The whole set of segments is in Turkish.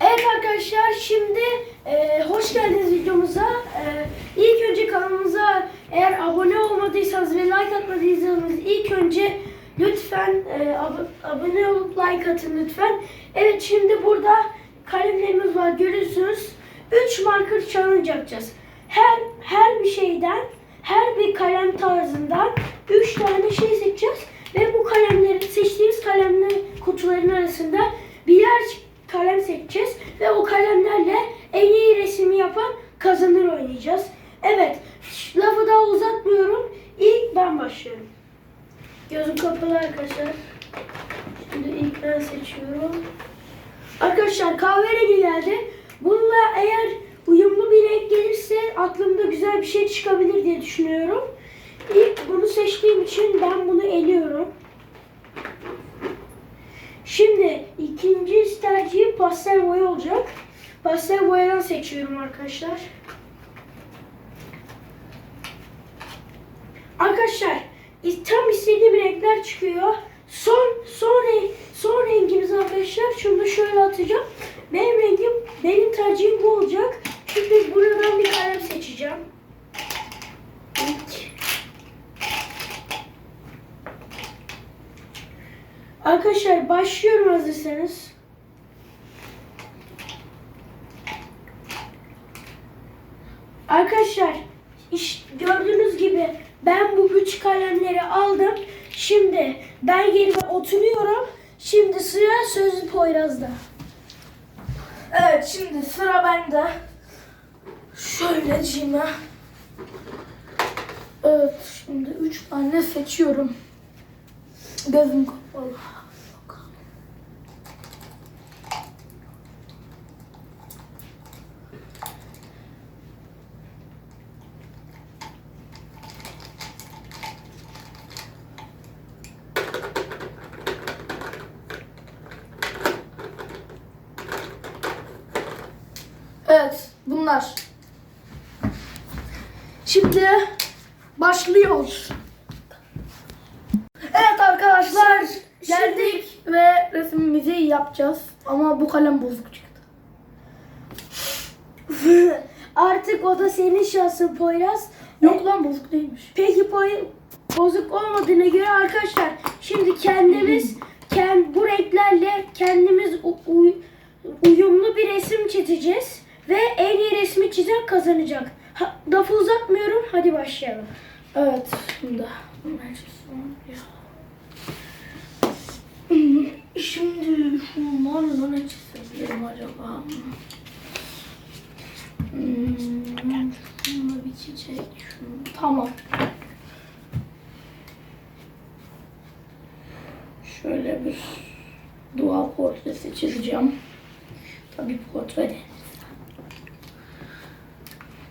Evet arkadaşlar şimdi e, hoş geldiniz videomuza. E, ilk önce kanalımıza eğer abone olmadıysanız ve like atmadıysanız ilk önce lütfen e, ab- abone olup like atın lütfen. Evet şimdi burada kalemlerimiz var görüyorsunuz. 3 marker challenge yapacağız. Her her bir şeyden her bir kalem tarzından 3 tane şey seçeceğiz. Ve bu kalemleri seçtiğimiz kalemler kutuların arasında birer kalem seçeceğiz. Ve o kalemlerle en iyi resmi yapan kazanır oynayacağız. Evet lafı daha uzatmıyorum. İlk ben başlıyorum. Gözüm kapalı arkadaşlar. Şimdi ilk ben seçiyorum. Arkadaşlar kahverengi geldi. Bununla eğer uyumlu bir renk gelirse aklımda güzel bir şey çıkabilir diye düşünüyorum. İlk bunu seçtiğim için ben bunu eliyorum. Şimdi ikinci tercihim pastel boya olacak. Pastel boyadan seçiyorum arkadaşlar. Arkadaşlar tam istediğim renkler çıkıyor. Son son son rengimiz arkadaşlar. Şunu şöyle atacağım. Benim rengim, benim tercihim bu olacak. Şimdi buradan bir kalem seçeceğim. İlk. Arkadaşlar başlıyorum hazırsanız. Arkadaşlar iş, gördüğünüz gibi ben bu üç kalemleri aldım. Şimdi ben yerime oturuyorum. Şimdi sıra sözlü Poyraz'da. Evet şimdi sıra bende. Şöyle cime. Evet şimdi üç tane seçiyorum. Gözüm kapalı. Evet bunlar. Şimdi başlıyoruz. Evet arkadaşlar geldik ve resmimizi yapacağız. Ama bu kalem bozuk çıktı. Artık o da senin şansın Poyraz. Yok lan bozuk değilmiş. Peki boy bozuk olmadığına göre arkadaşlar şimdi kendimiz kend, bu renklerle kendimiz uyumlu bir resim çizeceğiz ve en iyi resmi çizen kazanacak. Ha, lafı uzatmıyorum hadi başlayalım. Evet şimdi. Şimdi şunlarla ne çizebilirim acaba? Hmm, bir çiçek. Tamam. Şöyle bir dua portresi çizeceğim. Tabii portre değil.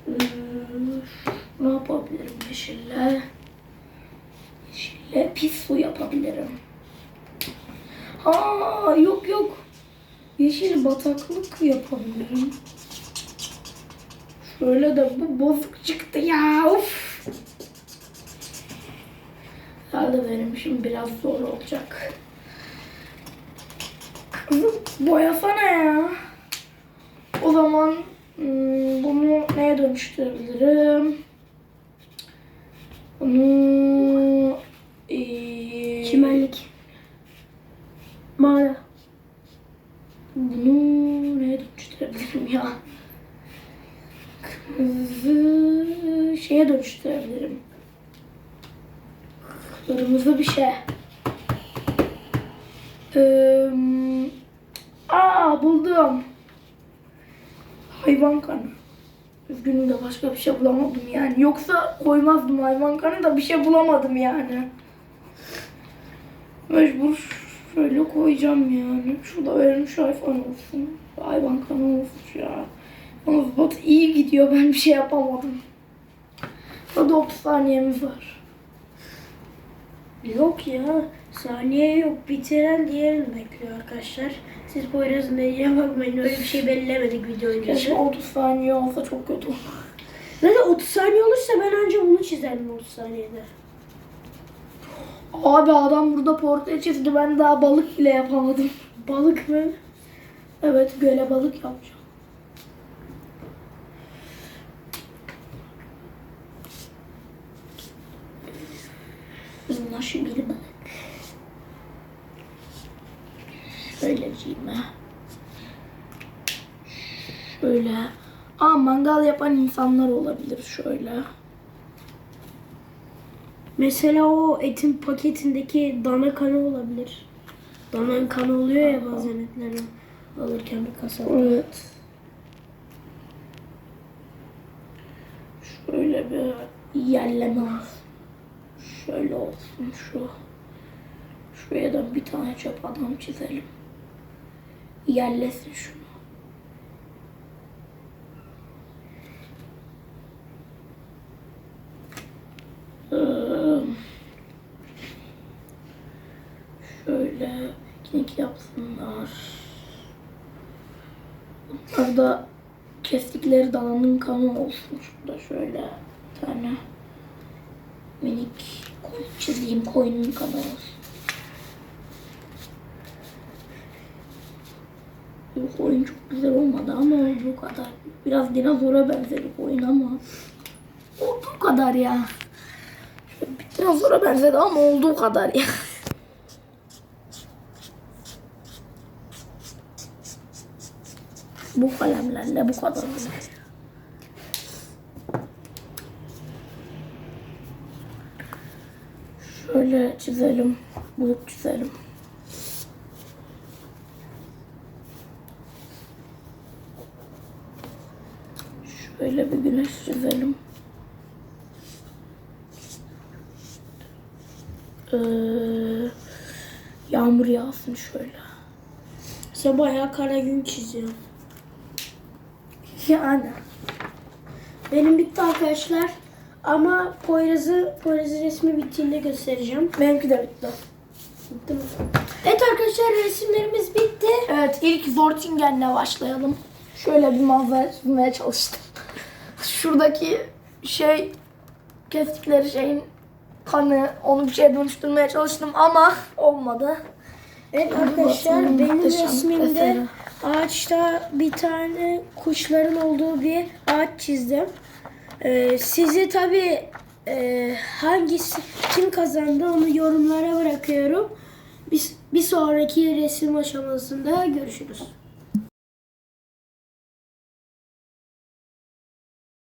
Ee, ne yapabilirim yeşille? Yeşille pis su yapabilirim. Ha yok yok. Yeşil bataklık yapabilirim. Şöyle de bu bozuk çıktı ya. Of. Herhalde benim işim biraz zor olacak. Kızım boyasana ya. O zaman hmm, bunu neye dönüştürebilirim? Bunu ee, Çimenlik. Mağara. Bunu neye dönüştürebilirim ya? Kırmızı şeye dönüştürebilirim. Kırmızı bir şey. Ee, aa buldum. Hayvan kanı. Üzgünüm de başka bir şey bulamadım yani. Yoksa koymazdım hayvan kanı da bir şey bulamadım yani. Mecbur şöyle koyacağım yani. Şurada verilmiş hayvan olsun. Hayvan kanı olsun ya. Yalnız bot iyi gidiyor. Ben bir şey yapamadım. Hadi 30 saniyemiz var. Yok ya saniye yok bitiren diğerini bekliyor arkadaşlar. Siz Poyraz'ın dediğine bakmayın öyle bir şey belirlemedik video Keşke öncesi. 30 saniye olsa çok kötü olur. Zaten 30 saniye olursa ben önce bunu çizerim 30 saniyede. Abi adam burada portre çizdi. Ben daha balık bile yapamadım. Balık mı? Evet göle balık yapacağım. Nasıl bir balık? Şöyleciğim ha. Şöyle. Aa mangal yapan insanlar olabilir şöyle. Mesela o etin paketindeki dana kanı olabilir. Dananın kanı oluyor ya bazen etleri alırken bir kasada. Evet. Şöyle bir yerleme olsun. Şöyle olsun şu. Şuraya da bir tane çöp adam çizelim. Yerlesin şunu. Şöyle piknik yapsınlar. Bunlar da kestikleri dananın kanı olsun. Şurada şöyle bir tane minik koyun çizeyim. Koyunun kanı olsun. Bu koyun çok güzel olmadı ama olduğu kadar. Biraz dinozora benzedi koyun ama olduğu kadar ya. Dinozora benzedi ama olduğu kadar ya. Bu kalemlerle bu kadar olur. Şöyle çizelim. Bulut çizelim. Şöyle bir güneş çizelim. Ee, yağmur yağsın şöyle. Sen bayağı kara gün çiziyorsun. Yani. Benim bitti arkadaşlar. Ama Poyraz'ı, Poyraz'ın resmi bittiğinde göstereceğim. Benimki de bitti. Bitti mi? Evet arkadaşlar resimlerimiz bitti. Evet ilk Zortingen'le başlayalım. Şöyle bir manzara çizmeye çalıştım. Şuradaki şey kestikleri şeyin kanı onu bir şeye dönüştürmeye çalıştım ama olmadı. Evet arkadaşlar benim muhteşem resmimde eseri. ağaçta bir tane kuşların olduğu bir ağaç çizdim. Ee, sizi tabi hangisi kim kazandı onu yorumlara bırakıyorum. Bir, bir sonraki resim aşamasında görüşürüz.